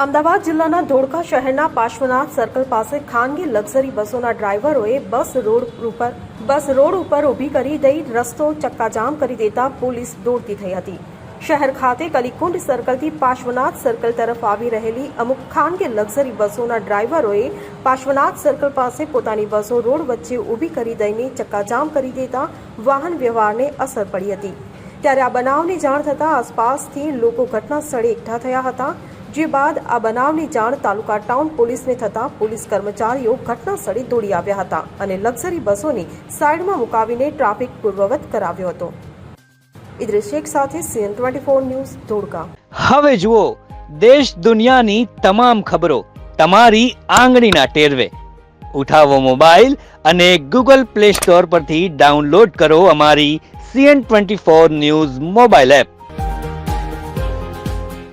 અમદાવાદ જિલ્લાના ધોળકા શહેરના પાર્શ્વનાથ સર્કલ પાસે ખાનગી લક્ઝરી બસોના ડ્રાઈવરોએ બસ રોડ ઉપર, બસ રોડ ઉપર ઊભી કરી દઈ રસ્તો ચક્કાજામ કરી દેતા પોલીસ દોડતી થઈ હતી. શહેર ખાતે કલીકુંડ સર્કલથી પાર્શ્વનાથ સર્કલ તરફ આવી રહેલી અમુક ખાનગી લક્ઝરી બસોના ડ્રાઈવરોએ પાર્શ્વનાથ સર્કલ પાસે પોતાની બસો રોડ વચ્ચે ઊભી કરી દઈને ચક્કાજામ કરી દેતા વાહન વ્યવહારને અસર પડી હતી. ત્યારે આ બનાવની જાણ થતાં આસપાસથી લોકો ઘટના સ્થળે એકઠા થયા હતા. જે બાદ આ બનાવની જાણ તાલુકા ટાઉન પોલીસને થતાં પોલીસ કર્મચારીઓ ઘટના સ્થળે દોડી આવ્યા હતા અને લક્ઝરી બસોની સાઈડમાં મુકાવીને ટ્રાફિક પૂર્વવત કરાવ્યો હતો. ઇદ્રિસ શેખ સાથે CN twenty four news, Dholka. હવે જુઓ, દેશ દુનિયાની તમામ ખબરો તમારી આંગળીના ટેરવે. ઉઠાવો મોબાઈલ અને ગૂગલ પ્લે સ્ટોર પરથી ડાઉનલોડ કરો અમારી CN twenty four news mobile app.